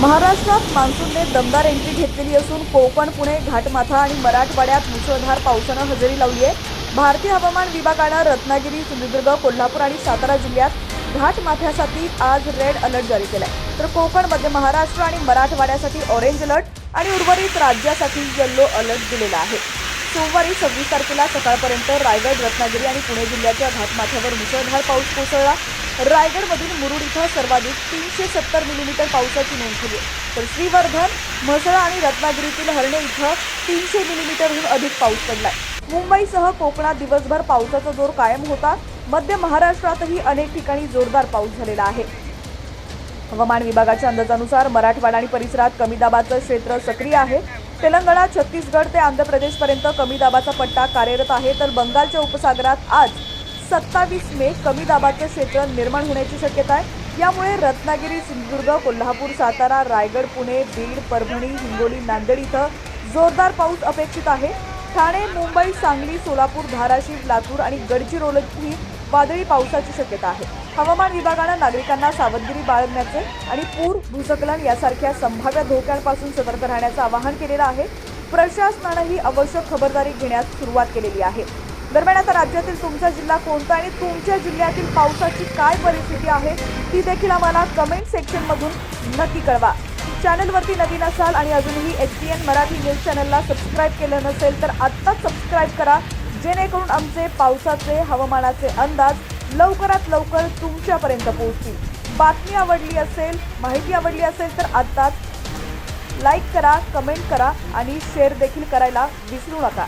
महाराष्ट्रात मान्सूनने दमदार एंट्री घेतलेली असून कोकण पुणे घाटमाथा आणि मराठवाड्यात मुसळधार पावसानं हजेरी लावली आहे. भारतीय हवामान विभागानं रत्नागिरी सिंधुदुर्ग कोल्हापूर आणि सातारा जिल्ह्यात घाटमाथ्यासाठी आज रेड अलर्ट जारी केलाय. तर कोकण मध्य महाराष्ट्र आणि मराठवाड्यासाठी ऑरेंज अलर्ट आणि उर्वरित राज्यासाठी येल्लो अलर्ट दिलेला आहे. सोमवारी सव्वीस तारखेला सकाळपर्यंत रायगड रत्नागिरी आणि पुणे जिल्ह्याच्या घाटमाथ्यावर मुसळधार पाऊस कोसळला. रायगडमधील मुरुड इथं सर्वाधिक तीनशे सत्तर मिलीमीटर पावसाची नोंद झाली तर श्रीवर्धन म्हसळा आणि रत्नागिरीतील हरणे इथं तीनशे मिलीमीटरहून अधिक पाऊस पडलाय. मुंबईसह कोकणात दिवसभर पावसाचा जोर कायम होता. मध्य महाराष्ट्रातही अनेक ठिकाणी जोरदार पाऊस झालेला आहे. हवामान विभागाच्या अंदाजानुसार मराठवाडा आणि परिसरात कमी दाबाचं क्षेत्र सक्रिय आहे. तेलंगणा छत्तीसगड ते आंध्र प्रदेशपर्यंत कमी दाबाचा पट्टा कार्यरत आहे. तर बंगालच्या उपसागरात आज सत्तावीस मे कमी दाबाचं क्षेत्र निर्माण होण्याची शक्यता आहे. यामुळे रत्नागिरी सिंधुदुर्ग कोल्हापूर सातारा रायगड पुणे बीड परभणी हिंगोली नांदेड इथं जोरदार पाऊस अपेक्षित आहे. ठाणे मुंबई सांगली सोलापूर धाराशिव लातूर आणि गडचिरोलीतही वादळी पावसाची शक्यता आहे. हवामान विभागानं नागरिकांना सावधगिरी बाळगण्याचे आणि पूर भूसकलन यासारख्या संभाव्य धोक्यांपासून सतर्क राहण्याचं आवाहन केलेलं आहे. प्रशासनानंही आवश्यक खबरदारी घेण्यास सुरुवात केलेली आहे. दरम्यान आता राज्यातील तुमचा जिल्हा कोणता आणि तुमच्या जिल्ह्यातील पावसाची काय परिस्थिती आहे ती देखील आम्हाला कमेंट सेक्शनमधून नक्की कळवा. चॅनलवरती नवीन असाल आणि अजूनही H T N Marathi news चॅनलला सबस्क्राईब केलं नसेल तर आत्ताच सबस्क्राईब करा. जेणेकरून आमचे पावसाचे हवामानाचे अंदाज लवकरात लवकर तुमच्यापर्यंत पोहोचतील. बातमी आवडली असेल माहिती आवडली असेल तर आत्ताच लाईक करा कमेंट करा आणि शेअर देखील करायला विसरू नका.